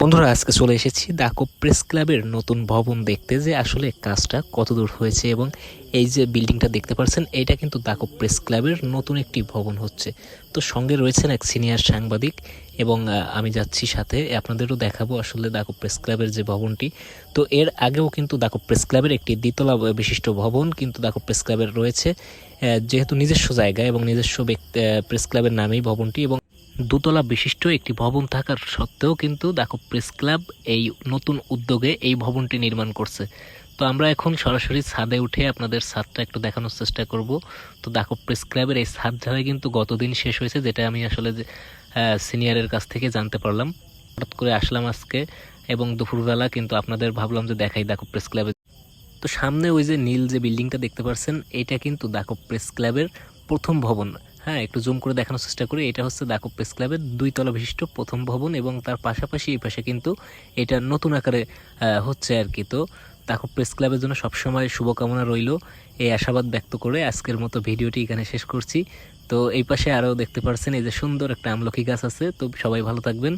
বন্ধুরা, আজকে চলে এসেছি দাকব প্রেস ক্লাবের নতুন ভবন দেখতে যে আসলে কাজটা কতদূর হয়েছে এবং এই যে বিল্ডিংটা দেখতে পাচ্ছেন এটা কিন্তু দাকব প্রেস ক্লাবের নতুন একটি ভবন হচ্ছে। তো সঙ্গে রয়েছেন এক সিনিয়র সাংবাদিক এবং আমি যাচ্ছি সাথে, আপনাদেরও দেখাবো আসলে দাকব প্রেস ক্লাবের যে ভবনটি। তো এর আগেও কিন্তু দাকব প্রেস ক্লাবের একটি দ্বিতলা বিশিষ্ট ভবন কিন্তু দাকব প্রেস ক্লাবের রয়েছে যেহেতু নিজস্ব জায়গা এবং নিজস্ব ব্যক্তি প্রেস ক্লাবের নামেই ভবনটি এবং দোতলা বিশিষ্ট একটি ভবন থাকার সত্ত্বেও কিন্তু দাকব প্রেস ক্লাব এই নতুন উদ্যোগে এই ভবনটি নির্মাণ করছে। তো আমরা এখন সরাসরি ছাদে উঠে আপনাদের ছাদটা একটু দেখানোর চেষ্টা করব। তো দাকব প্রেস ক্লাবের এই ছাদ ঢালাই কিন্তু গতদিন শেষ হয়েছে, যেটা আমি আসলে সিনিয়রের কাছ থেকে জানতে পারলাম। হঠাৎ করে আসলাম আজকে এবং দুপুরবেলা কিন্তু আপনাদের ভাবলাম যে দেখাই দাকব প্রেস ক্লাবে তো সামনে ওই যে নীল যে বিল্ডিংটা দেখতে পাচ্ছেন এটা কিন্তু দাকব প্রেস ক্লাবের প্রথম ভবন। হ্যাঁ একটু জুম করে দেখানোর চেষ্টা করি। এটা হচ্ছে দাকব প্রেস ক্লাবের দুই তলা বিশিষ্ট প্রথম ভবন এবং তার পাশাপাশি এই পাশে কিন্তু এটা নতুন আকারে হচ্ছে আর কি। তো দাকব প্রেস ক্লাবের জন্য সবসময় শুভকামনা রইল। এই আশাবাদ ব্যক্ত করে আজকের মতো ভিডিওটি এখানে শেষ করছি। তো এই পাশে আরও দেখতে পারছেন, এই যে সুন্দর একটা আমলকি গাছ আছে। তো সবাই ভালো থাকবেন।